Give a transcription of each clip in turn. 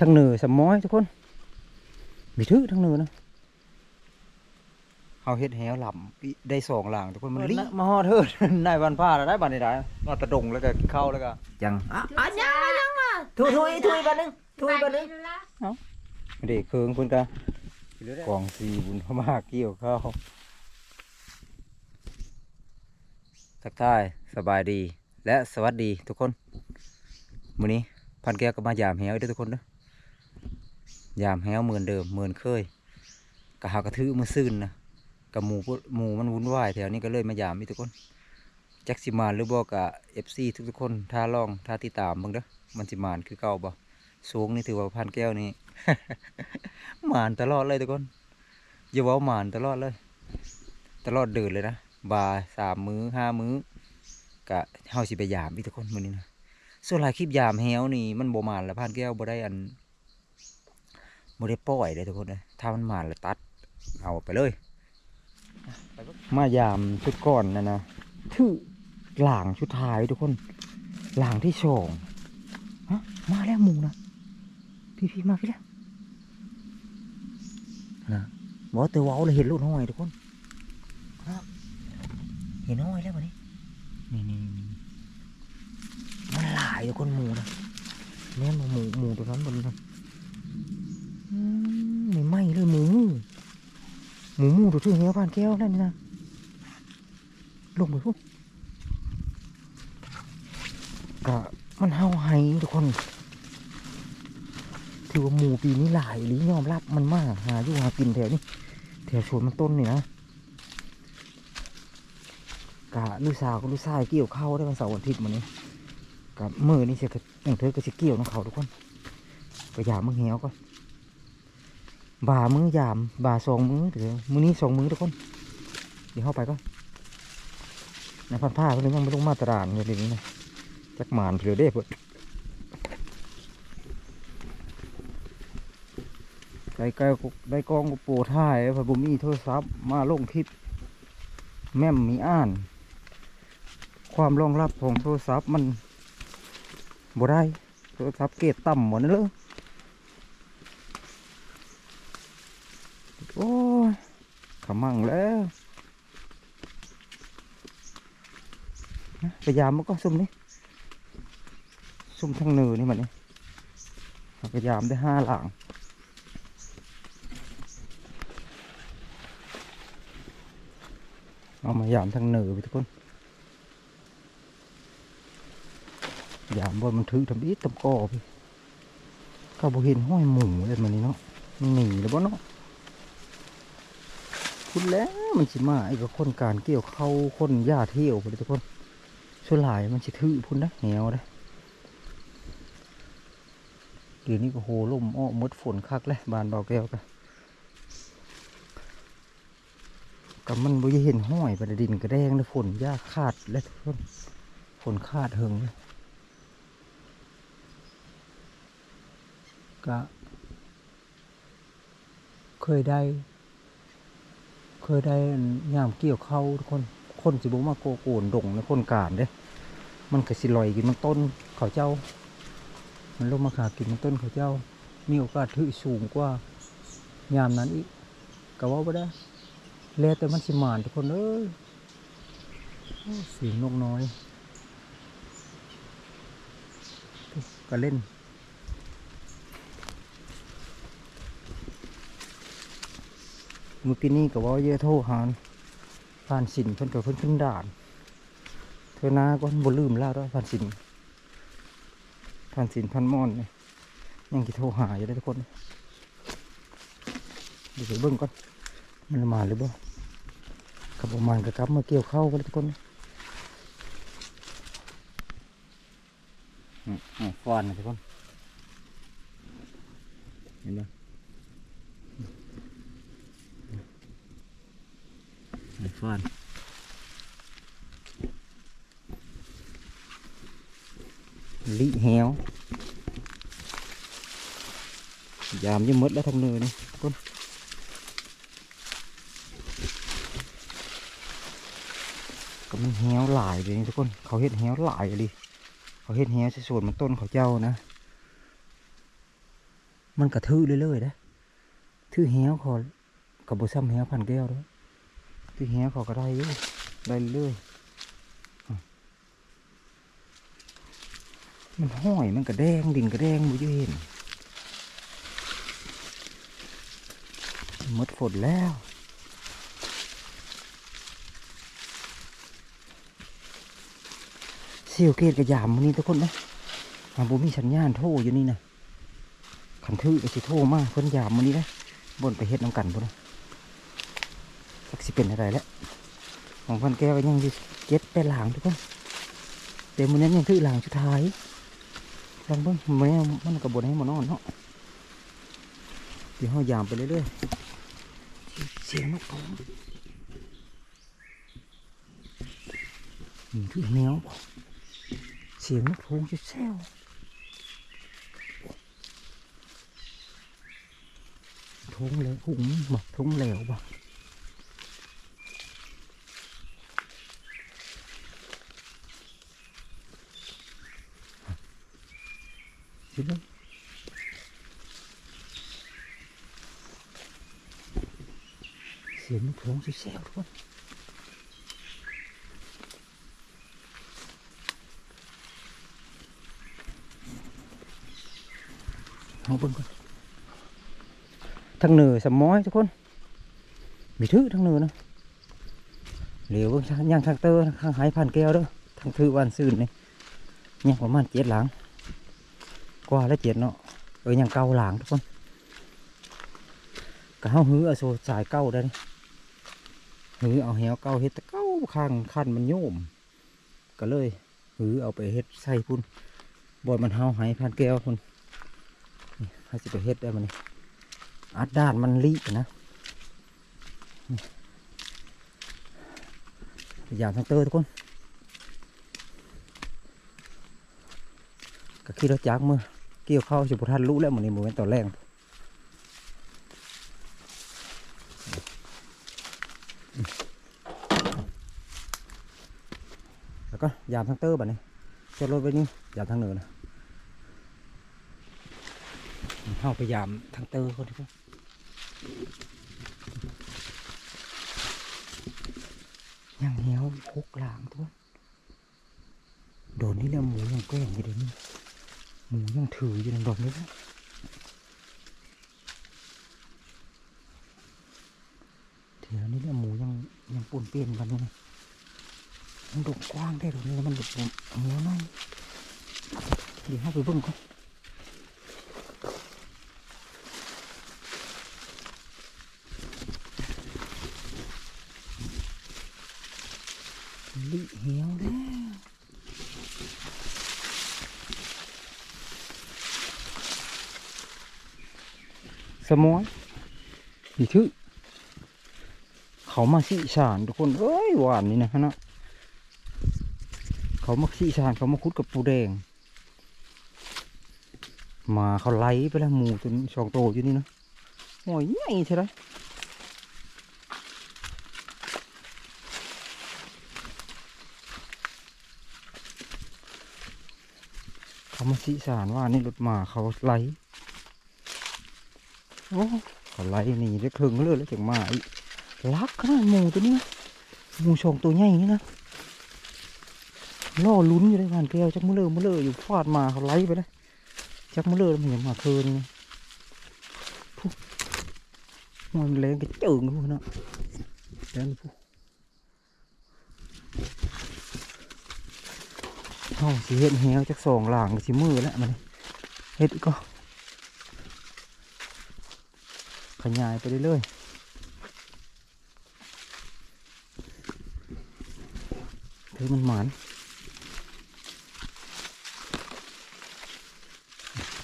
ทางเหนือสมอยทุกคนมีทึทางเหนือนะเอาเฮ็ดแหวหล่ำอีได้สองหลังทุกคนมันรีมาฮอดเถิดนายวันผ้าได้บันได้มาตะดงแล้วก็กินข้าวแล้วก็ยังอะอะยังอะยังอะถุยถุยถุยบันนึงถุยบันนึงไม่ได้เคืองเพิ่นกะกองสีบุญพม่าเกี่ยวข้าวทักทายสบายดีและสวัสดีทุกคนมื้อนี้พันแก้วก็มายามแหวอีกเด้อทุกคนเด้อ ยามแหวเหมือนเดิมเหมือนเคยกะหากระทือมือซื่นนะกับหมูหมูมันวุ่นวายแถวนี้ก็เลยมายามอีทุกคนจักสิมานหรือบ่กะ FC ทุกๆคนท่าลองท่าติดตามเบิ่งเด้อมันสิมานคือเก่าบ่สูงนี่ถือว่าพันแก้วนี่หมานตลอดเลยทุกคนอย่าว่าหมานตลอดเลย ตลอดเดินเลยนะบาร์สามมื้อห้ามื้อกะเฮาสิไปยามพี่ทุกคนมื้อนี้นะส่วนหลายคลิปยามแฮวนี่มันบ่หมานแล้วพันแก้วบ่ได้อัน บ่ได้ปล่อยเลยทุกคนเลยถ้ามันหมานแล้วตัดเอาไปเลย มายามชุดก่อนนะนะถือหลางชุดท้ายทุกคนหลางที่สองฮะมาแล้วหมูนะพี่พี่มาพี่แล้วนะบอกว่าเตอเว้าเลยเห็นลูกน้อยทุกคนครับเห็นน้อยแล้ววันนี้นี่นี่นี่มันหลายทุกคนหมูนะแม่นบ่หมูหมูตัวนั้นบนนั้นอืมไม่ไหมเลยหมู หมูที่เหี้ยผ่านแก้วนั่นนี่นะลงไปพวกกะมันเฮาไห้ทุกคนถือว่าหมูปีนี้หลายหรือยอมรับมันมากหาอยู่หากินแถวนี้แถวสวนมันต้นนี่นะกะลูกสาวกับลูกชายเกี่ยวเข้าได้วันเสาร์วันอาทิตย์มันนี้กับมือนี่เสียกับอย่างเธอก็จะเกี่ยวน้องเขาทุกคนก็ยามมึงเหี่ยวก่อน บ่ามึงยามบ่าสองมือเถือมือนี้สองมือทุกคน เดี๋ยวเข้าไปก่อนในพันผ้าเขาเลยยังไม่ลงมาตรานเลยเดี๋ยวนี้นะจักหมานเถือได้เพื่อได้กลได้กองกโปรถ่ายพอบุมีโทรศัพท์มาลงคลิปแม่มมีอ่าน ความรองรับของโทรศัพท์มันบ่ได้โทรศัพท์เกรดต่ำหมดนั่นเลยโอ้ย ขมังแล้วพยายามมันก็ซุ่มนี่ซุ่มทางเหนือนี่มันนี่พยายามได้ห้าหลังเอามายามทางเหนือไปทุกคนยามว่ามันถือทำอีทำกอพี่ก็บ่เห็นห้อยหมูเลยมันนี่เนาะหนีแล้วบ่เนาะ คุณแล้วมันสิมาไอ้กับคนการเกี่ยวเข้าคนย่าเที่ยวไปทุกคนส่วนหลายมันสิถือพุ่นนะแหวนะเดี๋ยวนี้ก็โหล่มอ้อมดฝนคักเลยบานเบาแก้วกันกับมันบ่ได้เห็นห้อยประดินกระแดงเลยฝนยาขาดและทุกคนฝนขาดเหิงเลยก็เคยได้ เคยได้ยามเกี่ยวเข้าทุกคนคนสิบมาโกโกนดงในคนการเด้ มันก็สิลอยกินมันต้นเขาเจ้า มันลงมาขากินมันต้นเขาเจ้า มีโอกาสถือสูงกว่ายามนั้นอีกก็ว่าไม่ได้แล้วแต่มันสิหมานทุกคนเอ้ยเสียงนกน้อยก็เล่น มื่อกี้นี้ก็เว่าเยอะโทษหานผ่านสินเพิ่นกับเพิ่นขึ้นด่าน เธอหน้าก็บ่ลืมแล้วด้วยผ่านสินผ่านสินพันมอนเนี่ยยังกี่โทรหาอยู่เลยทุกคนเดี๋ยวไปเบิ่งก่อนมันมาหรือเปล่าขับประมาณกับกับมาเกี่ยวเข้ากันทุกคนอืมอืมฟอนนะทุกคนเห็นไหม อืมฟอนลิแหวยามยังมดแล้วทางเนินนี่ทุกคนก็มันแห้วหลายเลยนี่ทุกคน เขาเห็ดแห้วหลายเลยเขาเห็ดแห้วส่วนมันต้นเขาเจ้านะ มันกระทือเรื่อยๆนะทือแหวคอกับบุซ้ำแหวพันแก้วด้วย ทือแหเขาก็ได้อยู่ได้เรื่อยมันห้อยมันกระแดงดินกระแดงบุยเห็นหมดฝนแล้วเสียวเกตกระยามมันนี่ทุกคนนะหาบุมีสัญญาณโทรอยู่นี่นะขันทื่อก็สิโทรมาเพิ่นยามมันนี่นะบนไปเฮ็ดน้ำกันพุ่นนะ สักสิเป็นอะไรแล้วของพันแก้วยังอยู่เจ็ดไปหลางทุกคนเดี๋ยวมันนั้นยังทื่อหลางสุดท้ายลองเบิ่งแม่มันกระบนให้มันนอนเนาะเดี๋ยวเฮายามไปเรื่อยๆเสียงนกเขาอืมทื่อแนวเสียงนกโทงจะแซวทงแล้วหุ่งบอกทงแล้วบอก โทงจะแซวทุกคนเอาเบิ่งก่อนทางเหนือสมอยทุกคนมีถือทาง ก้วเด้อทางถือวันซื่นนี่ยังประมาณเจ็ดหลังกว่าแล้วเจ็ดเนาะเออยังเก้าหลังทุกคนก็เฮาหื้อเอาโซสายเก้าได้หื้อเอาแหวเก้าเฮ็ดแตะเก้าข้างคันมันโยม ก็เลยหื้อเอาไปเฮ็ดใส่พุ่นบอดมันเฮาหายผ่านแก้วพุ่นให้สิไปเฮ็ดได้มันนี่อัดด้านมันลีนะนี่ายามทั้งเตอร์ทุกคนก็ขี่รถจักมือ กี่ยวเข้าสิบุทันรู้แล้วมันนี่มือเป็นต่อแรงแล้วก็ยามทั้งเตอร์แบบนี้จอดรถไว้นี่ยามทั้งเหนือนะเข้าพยายามทางเตอร์คนที่พวกยังเหี่ยวคุกหลางทุกคนโดนนี่แล้วหมูยังแกล้งอยู่เดี๋ยวนี้ หมูยังถืออยู่ในดอกนี้นะเดี๋ยวนี้แล้วหมูยังยังปุ่นเปลี่ยนกัน สมอยนี่ถือเขามาสีสารทุกคนเอ้ยหวานนี่นะฮะเนาะเขามาสีสารเขามาคุดกับปูแดง มาเขาไล่ไปแล้วหมูจนสองโตอยู่นี่นะโอ้ยใหญ่ใช่ไหมเขามาสีสารว่านี่รถมาเขาไล่ โอ้เขาไล่หนี่ได้ครึ่งเลยแล้วถึงมาอีกลักขนาดหมูตัวนี้นะหมูชองตัวใหญ่นี่นะล่อลุ้นอยู่ในงานแก้วจักมือเลอมือเลออยู่ฟาดมาเขาไล่ไปเลยจักมือเลอแล้วมันยังมาเทินนี่พุกมันแรงกระเจิงพวกนั้นแรงพวกเฮาสิเฮ็ดแหวจักสองหลางสิมือแล้วมันเฮ็ดอีกก็ ขยายไปเรื่อยๆถือมันหมาน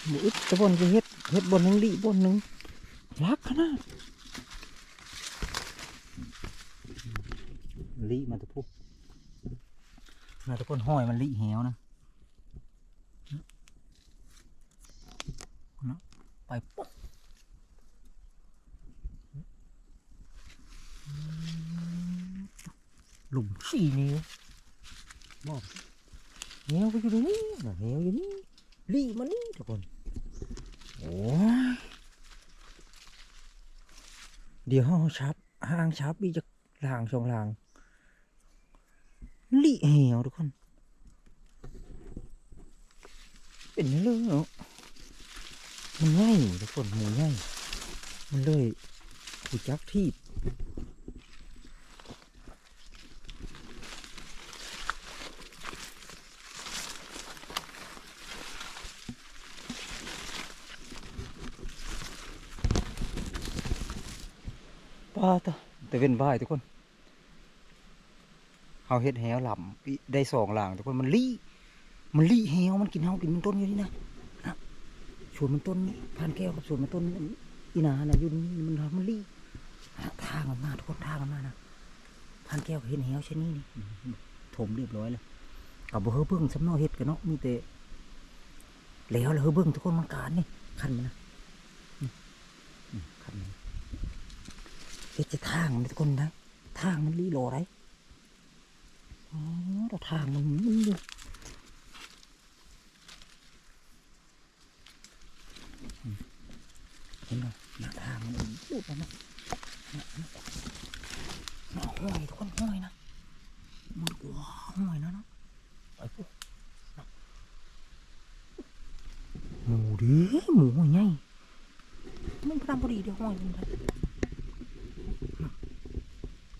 หมูอึดตะบนจะเฮ็ดเฮ็ดบนหนึ่งลีบนหนึ่งรักขนาดลีมาตะพุกนาตะคนห้อยมันลีเหวนะไปปุ๊บ หลุมสี่นิ้วบอกเหวก็อยู่ตรงนี้นะเหวอยู่นี่ลีมานี่ทุกคนโอ้ยเดี๋ยวเฮาชับห่างชับอีจะลางช่องลางลิเหี่ยวทุกคน เป็นเรื่องเนาะมันง่ายทุกคนหมูง่ายมันเลยผูจักที่าตแต่เป็นบ้ายทุกคนเฮาเฮ็ดแหวหล่ำได้สองหลางทุกคนมันลี่มันลี่แหวมันกินเฮากินมันต้นอยู่นี่นะนะสวนมันต้นพันแก้วกับสวนมันต้นอีนานะอยู่นี่มันมันลี่ทางมันมาทุกคนทางมันมานะพันแก้วเห็นแหวเช่นนี้นี่ถมเรียบร้อยแล้วกับบ่เฮือเบิ่งสำนอเฮ็ดกันเนาะมีแต่แล้วแล้วเฮือเบิ่งทุกคนมันการนี่คันมันนะอืมอืมคันมัน เฮ็ดจะทางมันทุกคนนะทางมันลีโลไรอ๋อแต่ทางมันมันอยู่เห็นไหมหน้าทางมันพูดแล้วนะน่าห้อยทุกคนห้อยนะมันกว้างห้อยนะเนาะไปปุ๊บหมูดิหมูห้อยไงมันพรำพอดีเดี๋ยวห้อยมันไป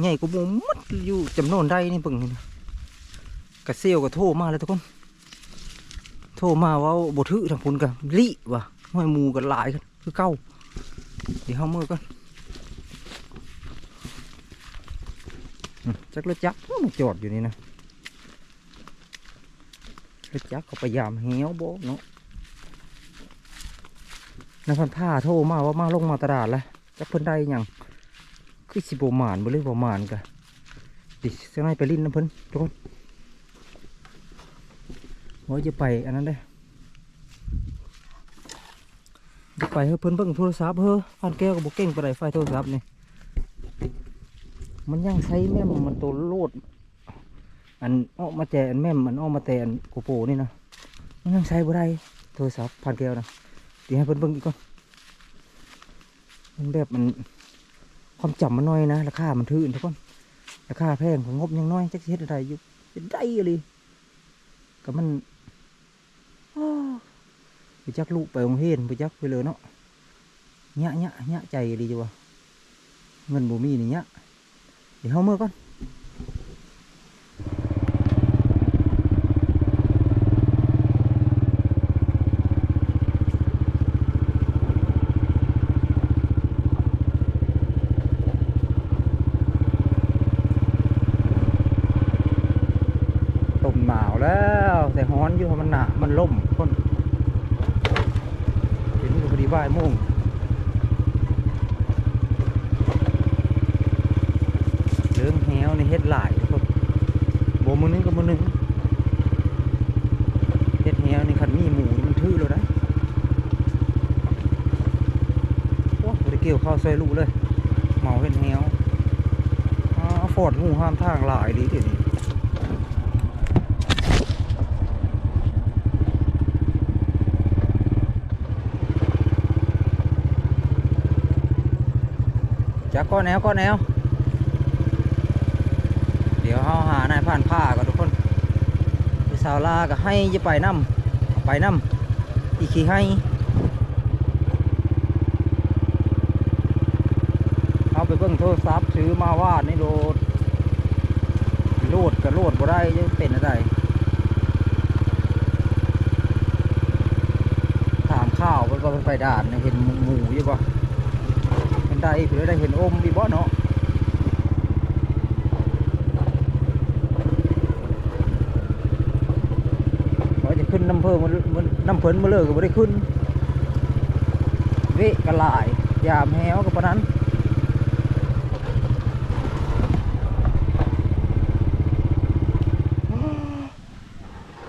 ใหญ่ตัวนี้เด้ใหญ่ดีห้อยนะใหญ่ก็หมูมัดอยู่จำนวนได้นี่เบิ่งนี่กระเซียวก็โทรมาแล้วทุกคน โทรมาว่าบ่ถือทางพุ่นกับลิว่ะห้อยมูกันหลายกันคือเก่าเดี๋ยวเฮามือก่อนจักรถจักรมันจอดอยู่นี่นะรถจักรเขาพยายามเหี้ยวโบเนาะนายพันผ้าโทรมาว่ามาลงมาตลาดแล้วจักเพิ่นได้ยัง คือสิบหมานบ่หรือบ่หมานกะดิจะให้ไปลิ้นน้ำเพิ่นทุกคนว่าจะไปอันนั้นได้จะไปเฮ้เพิ่นเบิ่งโทรศัพท์เฮ้อพันแก้วกับบุเก่งไปไหนไฟโทรศัพท์นี่มันยังใช้แม่มมันตัวโลดอันออกมาแจอันแม่มมันออกมาแตนโกโปนี่นะมันยังใช้บ่ได้โทรศัพท์ผ่านแก้วนะเดี๋ยวให้เพิ่นเบิ่งอีกก่อนมันแบบมัน ความจำมันน้อยนะราคามันถือทุกคนราคาแพงของงบยังน้อยจะเฮ็ดอะไรอยู่ได้เลยก็มันไปจักลูกไปโรงเรียนไปจักไปเลยเนาะเนี้ยเนี้ยเนี้ยใจดีจ้ะเงินบ่มีนี่เนี้ยเดี๋ยวเขาเมื่อก่อนต้มหนาวแล้ว แต่ฮ้อนอยู่เพราะมันหนามันล่มคนเห็นอยู่พอดีบ่ายโมง เรื่องแฮวในเฮ็ดหลายทุกคนโบมือนึงกับมือนึงเฮ็ดแฮวนี่คันมีหมูนี่มันทื่อเลยนะโอ้บริเกี่ยวข้าวซอยลูกเลยเมาเฮ็ดแฮวอ้าวฟอดงูห้ามทางหลายดีทีนี้จักก้อนแนวก้อนแนวเดี๋ยวเขาหานายผ่านผ้าก่อนทุกคนไปสาวลาก็ให้จะไปน้ำไปน้ำอีกขี้ให้เอาไปเบิ่งโทรศัพท์ซื้อมาวาดในโหลดโหลดกับโหลดบ่ได้จะเป็นอะไรถามข้าวมันก็ไปด่านเห็นหมูอยู่บ่เห็นได้เผื่อได้เห็นอมดีบ่เนาะเขาจะขึ้นน้ำเพิ่มมันน้ำเพิ่นมาเลยก็ไม่ได้ขึ้นวะกระลายยามแหวกับปนั้น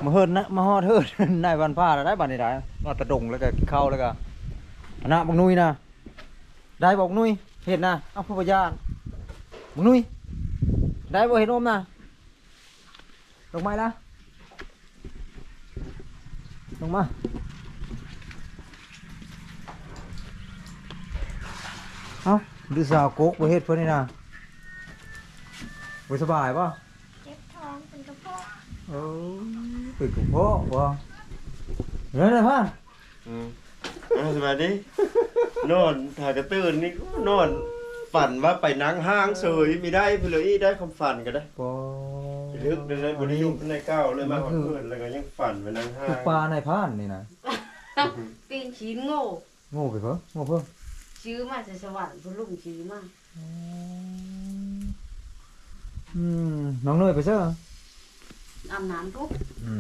มาเฮิรนนะมาฮอดเฮิรนนายวันผ้าแล้วได้บัดนี้ได้นอดตะดงแล้วก็กินข้าวแล้วก็อันนะบักนุ้ยนะได้บอกนุ้ยเห็นนะเอาผู้ปยานบักนุ้ยได้บ่เห็นอมนะลงมาละลงมาเอาดูสาวโกกบ่เฮ็ดเพิ่นนี่นะบ่สบายป่ะเจ็บท้องเป็นกระเพาะเออเป็นกระเพาะบ่เรื่องอะไรพ่ออืมเอาสวัสดีนอนถ่ายกระตื่นนี่ก็นอนฝันว่าไปนั่งห้างเสยไม่ได้ไปเลยได้ความฝันก็ได้ปอลึกเลยบริยุในเก้าเลยมาขอเพื่อนแล้วก็ยังฝันไปนั่งห้างปลาในพานนี่นะปีนชีนโง่โง่ไปเพิ่งโง่เพิ่งชื่อมาจากสวรรค์พุ่นลุงชื่อมาอืมน้องเนยไปเสื้อ อาบน้ำทุกอื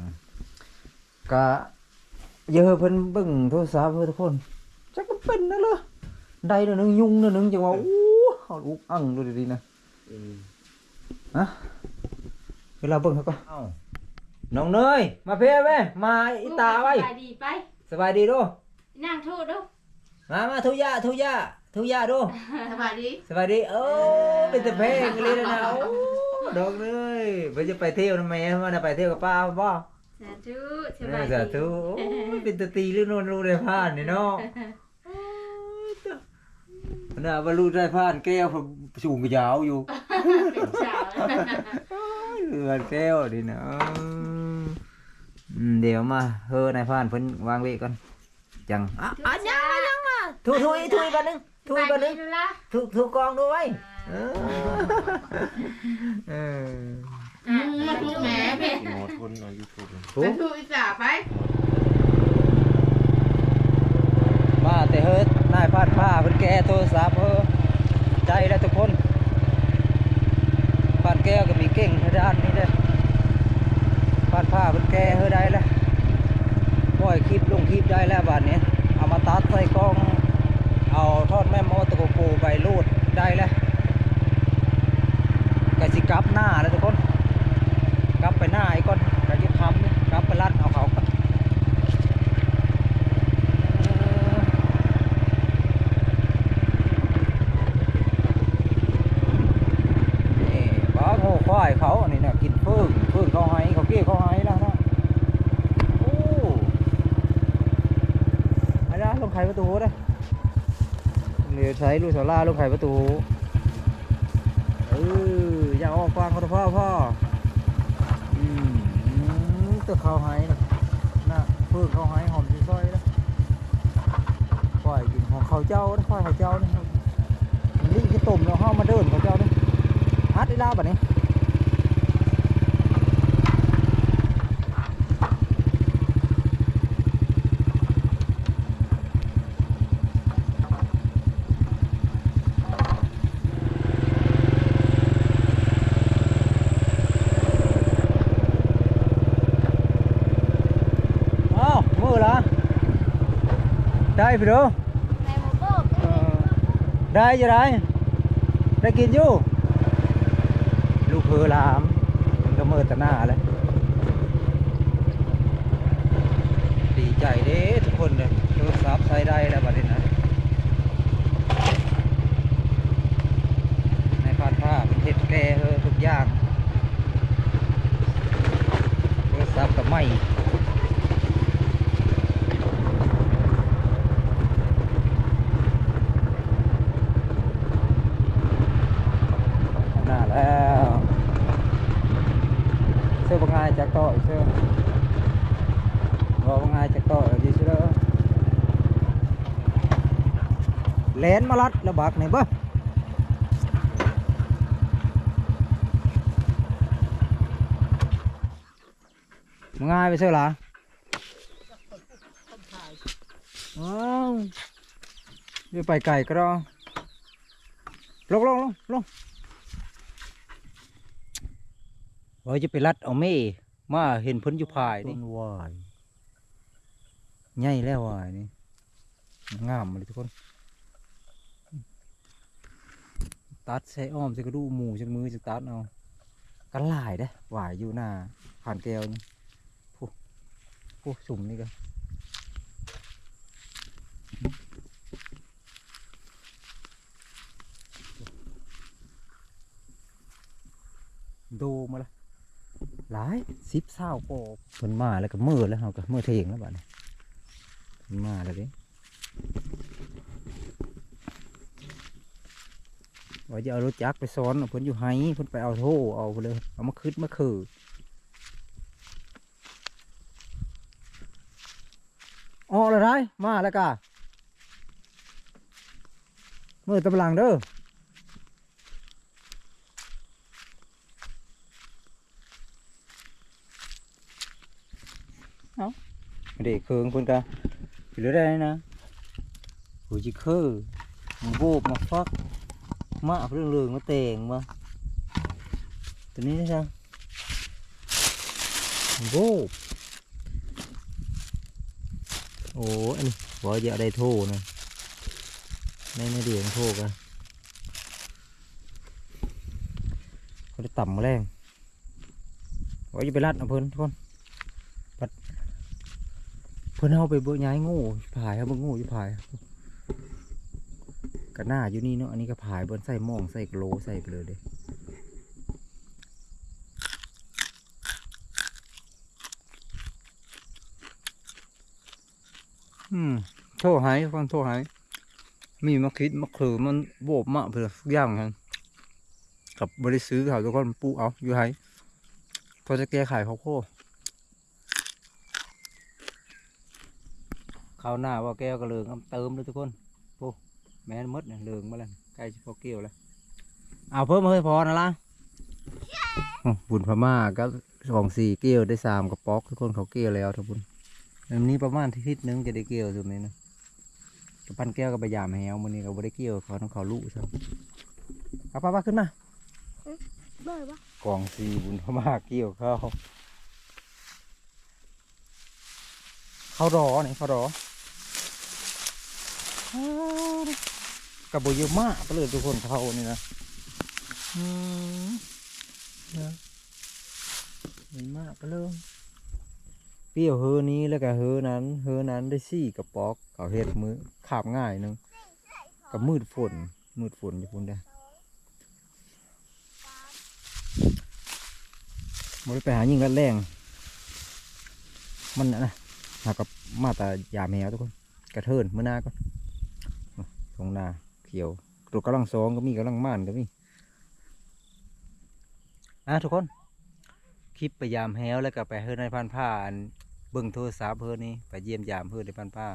มกะเยอะเพิ่นเบิ่งโทรศัพท์เพิ่นทุกคนจักมันเป็นนั่นเหรอได้เดี๋ยวนึงยุงเดี๋ยวนึงจังว่าอู้เอาอุกอังดูดีๆนะอืมเวลาเบิ่งเขาก็เอ้าน้องเนยมาเพ่แม่มาอีตาไว้ไปดีไป สบายดีดูนั่งทูดดูมามาทุยาทุยาทุยาดู สบายดีสวัสดีโอ้เป็นแต่เพลงเลยนะโอ้ ดอกเลยไปจะไปเที่ยวนะแม่มาน่ะไปเที่ยวกับป้าบ่สาธุสเอบาอยสาดีธุโอ้ยเป็นตะตีหรือโนนรู้ได้ผ่านนี่เนาะโอ้ยเจ้าน่ะว่ารู้ได้ผ่านแก้วผมสูงกว่ายาวอยู่เป็นสาวเลือดแก้วดินะอืมเดี๋ยวมาเฮ้อนายผ่านเพิ่นวางไว้ก่อนจังอะอะยังยังอะถุยถุยถุยกันหนึงถุยกันหนึงดูละถุยถุยกองด้วย เออเออมาดูแม่เพ่หมอทุนในยูทูบถูกดูอีสาไปมาแต่เฮิร์ตนายพาดผ้าเพิ่นแก้โทรศัพท์เออใจแล้วทุกคนพาดแก้วก็มีเก่งทางด้านนี้เด้อพาดผ้าเพิ่นแก้เฮอได้แล้วปล่อยคลิปลงคลิปได้แล้วบัดนี้เอามาตัดใส่กล้อง เอาทอดแม่มอตะโกโปไปรูดได้แล้ว ก็สิกลับหน้าแล้วทุกคนกลับไปหน้าไอ้ก่อนก็จะทำนี่กลับไปรัดเอาเขานี่บ้าโง่ควายเขาอันนี้เนี่ยกินพิ่งพิ่งเขาให้เขาเกี้เขาให้แล้วนะโอ้ไอ้ละลงไขประตูได้เดี๋ยวใช้ลูกสาราลงไขประตูเอออย่าออกฟังเขาเถอะ พ่อพ่ออืมตัวเขาให้นะน่ะเพิ่งเขาให้หอมซอยนะควายกินของเขาเจ้านะควายเขาเจ้านี่ครับนี่คือต้มแล้วห้อมาเดินเขาเจ้านี่ฮัดได้ลาแบบนี้อ้าวมือละได้ พี่ดูในหมูโบ๊ะเออได้อยู่ได้ได้กินอยู่ ลูกเพอหลาม มันก็เมิดแตหน้าเลยดีใจเด้ทุกคนเลยโทรศัพท์ใช้ได้แล้วบัดนี้นะในพานผ้าเป็นเทศแก่เฮอทุกอย่างโทรศัพท์กับไม่หน้าแล้วเสื้อบางไงจากต่ออีกเสื้อบอกบางไงจากต่ออีกเสื้อแลน มาลัดระบักนี่เบ้อมึงง่ายไปเสื้อหรออ้าวเดี๋ยวไปไก่ก็รอลงลงลงลงว่าจะไปรัดเอาเม่มาเห็นเพ้นอยู่ภายนี่วายใหญ่แล้ววายนี่งามเลยทุกคน ตัดใส่อ้อมใส่กระดูกหมูจากมือจากตัดเอากันหลายเด้หวายอยู่หน้าผ่านแก้วนี่ผู้ผู้สุ่มนี่ก็ดูมาละหลายสิบเศร้าก็เพิ่นมาแล้วก็มือแล้วเราก็มือเทียงแล้วบัดนี้มาแล้วดิ ว่าจะเอารถจักรไปซ้อนเพิ่นอยู่ไห้เพิ่นไปเอาโทเอาไปเลย เอามาคืดมาคือออกแล้วได้มาแล้วกะมือตะบลังเด้อเด็กเคืองเพิ่นกะอยู่เรื่อยๆนะหูจิคือมาโบกมาฟัก มาเรื่องเรื่องมาแต่งมาตัวนี้นะจ๊ะมโบกโอ้อันนี้ว่าจะเอาได้โทนะในในเดียงโทกันเขาได้ต่ำมาแรงว่าจะไปรัดเอาเพิ่นทุกคนเพิ่นเอาไปเบิ่อย้ายโง่ผายครับเบิ่งโง่อยู่ผาย กระหน้าอยู่นี่เนาะอันนี้ก็ผายบนใส่หม่องใส่โลใส่ไปเลยเด้อืมโทษหายฟังโทษหายมีมะคิดมะเขือมันโบบมะเพื่ออย่างครับกับบริซื้อเขาทุกคนปูเอาอยู่ไห้พอจะแก้ไขเขาโคข้าวหน้าว่าแก้วก็เลืองเอาเติมเลยทุกคนโอ้ แม่นหมดเนี่ยเหลืองมาแล้วใกล้จะพอเกี่ยวแล้วเอาเพิ่มมาให้พอนะล่ะโอ้บุญพม่าก็สองสี่เกี่ยวได้สามกระป๋อกทุกคนเขาเกี่ยวแล้วทุกคนอันนี้ประมาณทิศหนึงจะได้เกี่ยวตรงนี้นะกระปั้นแก้วกับใบยามแหวมันนี้ก็บ่ได้เกี่ยวเขาต้องเขาลุใช่เอาป้าป้าขึ้นมาเบื่อปะกองสี่บุญพม่าเกี่ยวเข้าเขารอเนี่ยเขารอ กับโบเยอะมากไปเลยทุกคนเขานี่นะอืมนะเยอะมากไปเลยเปรี้ยวเฮอนี้แล้วก็เฮอนั้นเฮอนั้นได้สี่กระป๋อกเขาเฮ็ดมือขาบง่ายหนึงกับมืดฝนมืดฝนอยู่พุ่นได้บ่ได้ไปหายิงกันแรงมันน่ะนะหากับมาแต่ยาแมวทุกคนกระเทินเมื่อหน้าก่อนตรงนา เขียวตัวกำลังสองก็มีกำลังม่านก็มีอะทุกคน คลิปไปยามแฮวแล้วก็ไปเฮือในพันผ้าอันเบิ่งโทรศัพท์เฮือนี้ไปเยี่ยมยามเฮือนในพันผ้า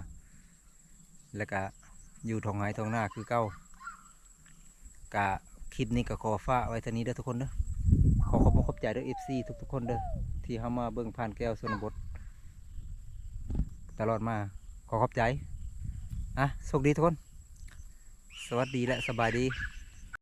แล้วก็อยู่ทองไห้ทองหน้าคือเก้ากะคลิปนี้ก็ขอฝาไว้เท่านี้เด้อทุกคนเด้อขอขอบคุณขอบใจเด้อ FC ทุกๆคนเด้อที่เข้ามาเบิ่งผ่านแก้วสนบทตลอดมาขอขอบใจอะโชคดีทุกคน สวัสดีและสบายดี